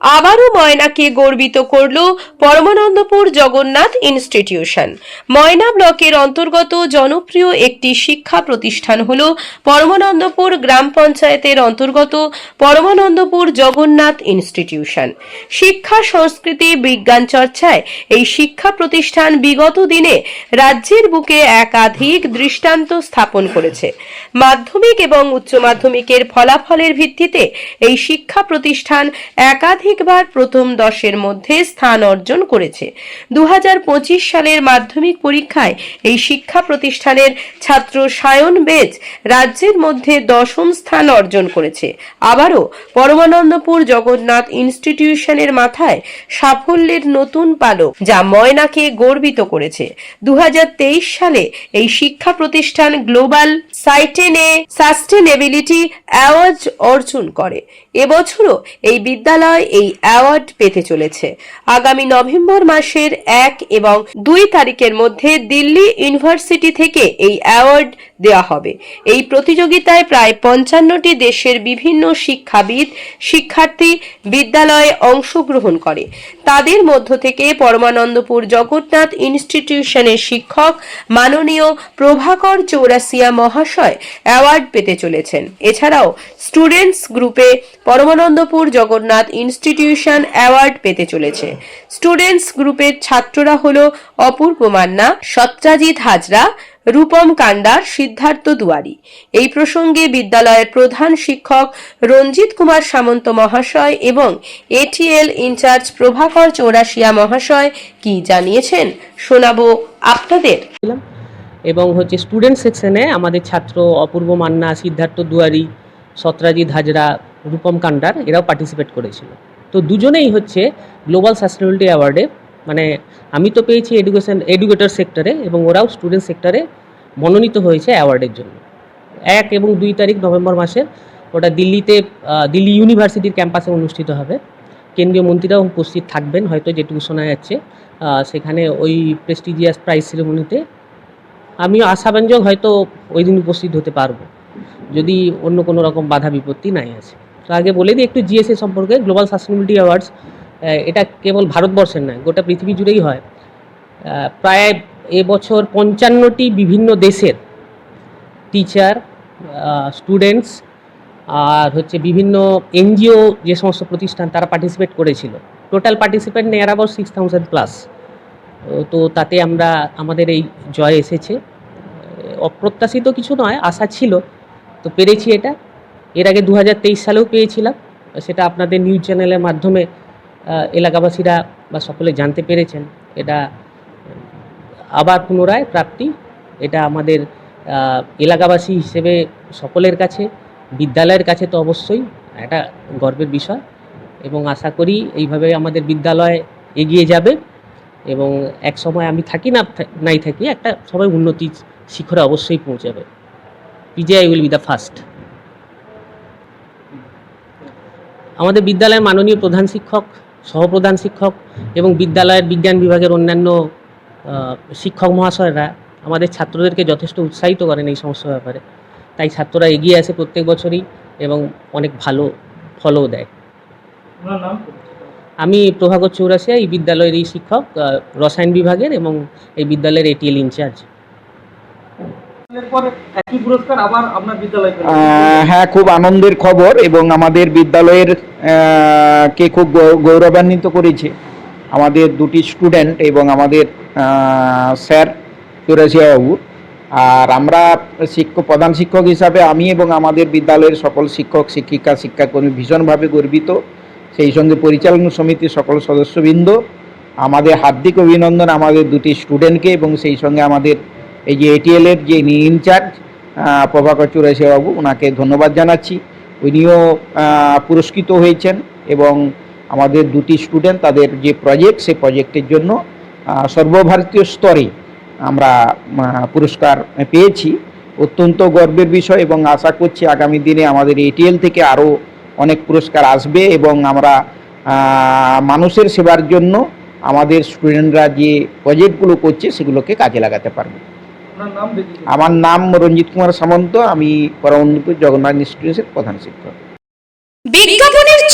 আবারও ময়নাকে গর্বিত করল পরমানন্দপুর জগন্নাথ ইনস্টিটিউশন। ময়না ব্লকের অন্তর্গত জনপ্রিয় একটি শিক্ষা প্রতিষ্ঠান হল পরমানন্দপুর গ্রাম পঞ্চায়েতের অন্তর্গত পরমানন্দপুর জগন্নাথ ইনস্টিটিউশন। শিক্ষা, সংস্কৃতি, বিজ্ঞান চর্চায় এই শিক্ষা প্রতিষ্ঠান বিগত দিনে রাজ্যের বুকে একাধিক দৃষ্টান্ত স্থাপন করেছে। মাধ্যমিক এবং উচ্চ মাধ্যমিকের ফলাফলের ভিত্তিতে এই শিক্ষা প্রতিষ্ঠান একাধিকবার প্রথম দশের মধ্যে স্থান অর্জন করেছে। দুহাজার পঁচিশ সালের মাধ্যমিক পরীক্ষায় এই শিক্ষা প্রতিষ্ঠানের ছাত্র সায়ন বেজ রাজ্যের মধ্যে দশম স্থান অর্জন করেছে। আবারও পরমানন্দপুর জগন্নাথ ইনস্টিটিউশনের মাথায় সাফল্যের নতুন পালক যা ময়নাকে গর্বিত করেছে। দু হাজার তেইশ সালে এই শিক্ষা প্রতিষ্ঠান গ্লোবাল সাইটেনে সাস্টেনেবিলিটি অ্যাওয়ার্ড অর্জন করে। এবছরও এই বিদ্যালয় এই অ্যাওয়ার্ড পেতে চলেছে। আগামী নভেম্বর মাসের এক এবং দুই তারিখের মধ্যে দিল্লি ইউনিভার্সিটি থেকে এই অ্যাওয়ার্ড দেওয়া হবে। এই প্রতিযোগিতায় প্রায় পঞ্চান্নটি দেশের বিভিন্ন শিক্ষাবিদ, শিক্ষার্থী বিদ্যালয়ে অংশগ্রহণ করে। তাদের মধ্য থেকে পরমানন্দপুর জগন্নাথ ইনস্টিটিউশনের শিক্ষক, মাননীয় প্রভাকর চৌরাসিয়া মহাশয় অ্যাওয়ার্ড পেতে চলেছেন। এছাড়াও স্টুডেন্টস গ্রুপে পরমানন্দপুর জগন্নাথ ইনস্টিটিউশন অ্যাওয়ার্ড পেতে চলেছে। স্টুডেন্টস গ্রুপের ছাত্ররা হল অপূর্ব মান্না সত্রাজিৎ হাজরা রূপম কান্ডার, সিদ্ধার্থ দুয়ারি। এই প্রসঙ্গে বিদ্যালয়ের প্রধান শিক্ষক রঞ্জিত কুমার সামন্ত মহাশয় এবং এটিএল ইনচার্জ প্রভাকর চৌরাশিয়া মহাশয় কি জানিয়েছেন, শোনাবো আপনাদের। এবং হচ্ছে স্টুডেন্ট সেকশনে আমাদের ছাত্র অপূর্ব মান্না, সিদ্ধার্থ দুয়ারি সত্রাজিৎ হাজরা, রূপম কান্ডার এরাও পার্টিসিপেট করেছিল। তো দুজনেই হচ্ছে গ্লোবাল সাস্টেনেবিলিটি অ্যাওয়ার্ডে মানে আমি তো পেয়েছি এডুকেশন এডুকেটর সেক্টরে এবং ওরাও স্টুডেন্ট সেক্টরে মনোনীত হয়েছে অ্যাওয়ার্ডের জন্য। এক এবং দুই তারিখ নভেম্বর মাসের ওটা দিল্লিতে দিল্লি ইউনিভার্সিটির ক্যাম্পাসে অনুষ্ঠিত হবে। কেন্দ্রীয় মন্ত্রীরাও উপস্থিত থাকবেন, হয়তো যেটুকু শোনা যাচ্ছে। সেখানে ওই প্রেস্টিজিয়াস প্রাইজ সেরেমনিতে আমিও আশাব্যঞ্জক হয়তো ওই দিন উপস্থিত হতে পারব। যদি অন্য কোনো রকম বাধা বিপত্তি নাই আছে। তো আগে বলে দিই, একটু জিএসএ সম্পর্কে গ্লোবাল সাস্টেনেবিলিটি অ্যাওয়ার্ডস এটা কেবল ভারতবর্ষের নয়, গোটা পৃথিবী জুড়েই হয়। প্রায় এবছর পঞ্চান্নটি বিভিন্ন দেশের টিচার স্টুডেন্টস আর হচ্ছে বিভিন্ন এনজিও যে সমস্ত প্রতিষ্ঠান তারা পার্টিসিপেট করেছিল। Total participant near about six thousand plus তো তাতে আমরা, আমাদের এই জয় এসেছে। অপ্রত্যাশিত কিছু নয়, আশা ছিল। তো পেরেছি এটা। এর আগে দু হাজার তেইশ সালেও পেয়েছিলাম। সেটা আপনাদের নিউজ চ্যানেলের মাধ্যমে এলাকাবাসীরা বা সকলে জানতে পেরেছেন। এটা আবার পুনরায় প্রাপ্তি। এটা আমাদের এলাকাবাসী হিসেবে সকলের কাছে, বিদ্যালয়ের কাছে তো অবশ্যই একটা গর্বের বিষয় এবং আশা করি এইভাবে আমাদের বিদ্যালয় এগিয়ে যাবে এবং এক সময় আমি থাকি না, নাই থাকি, একটা সবাই উন্নতি শিখরে অবশ্যই পৌঁছাবে। PGI will be the first আমাদের বিদ্যালয়ের মাননীয় প্রধান শিক্ষক, সহপ্রধান শিক্ষক এবং বিদ্যালয়ের বিজ্ঞান বিভাগের অন্যান্য শিক্ষক মহাশয়রা আমাদের ছাত্রদেরকে যথেষ্ট উৎসাহিত করেন এই সমস্ত ব্যাপারে। তাই ছাত্ররা এগিয়ে আসে প্রত্যেক বছরই এবং অনেক ভালো ফলও দেয়। আমি প্রভাকর চৌরাসিয়া এই বিদ্যালয়ের এই শিক্ষক রসায়ন বিভাগের এবং এই বিদ্যালয়ের এটিএল ইনচার্জ হ্যাঁ খুব আনন্দের খবর এবং আমাদের বিদ্যালয়ের কে খুব গৌ- গৌরবান্বিত করেছে। আমাদের দুটি স্টুডেন্ট এবং আমাদের স্যার চুরাশিয়া বাবু। আর আমরা শিক্ষক, প্রধান শিক্ষক হিসাবে আমি এবং আমাদের বিদ্যালয়ের সকল শিক্ষক, শিক্ষিকা, শিক্ষাকর্মী ভীষণভাবে গর্বিত। সেই সঙ্গে পরিচালনা সমিতির সকল সদস্যবৃন্দ, আমাদের হার্দিক অভিনন্দন আমাদের দুটি স্টুডেন্টকে এবং সেই সঙ্গে আমাদের এই যে এটিএল এর যে ইনচার্জ প্রভাকর চুরাশি বাবু ওনাকে ধন্যবাদ জানাচ্ছি। উনিও পুরস্কৃত হয়েছেন এবং আমাদের দুটি স্টুডেন্ট তাদের যে প্রজেক্ট সেই প্রজেক্টের জন্য সর্বভারতীয় স্তরে আমরা পুরস্কার পেয়েছি। অত্যন্ত গর্বের বিষয় এবং আশা করছি আগামী দিনে আমাদের এটিএল থেকে আরও অনেক পুরস্কার আসবে এবং আমরা মানুষের সেবার জন্য আমাদের স্টুডেন্টরা যে প্রজেক্টগুলো করছে সেগুলোকে কাজে লাগাতে পারবে। আমার নাম রঞ্জিত কুমার সামন্ত আমি পরমন্দপুর জগন্নাথ ইনস্টিটিউটের প্রধান শিক্ষক।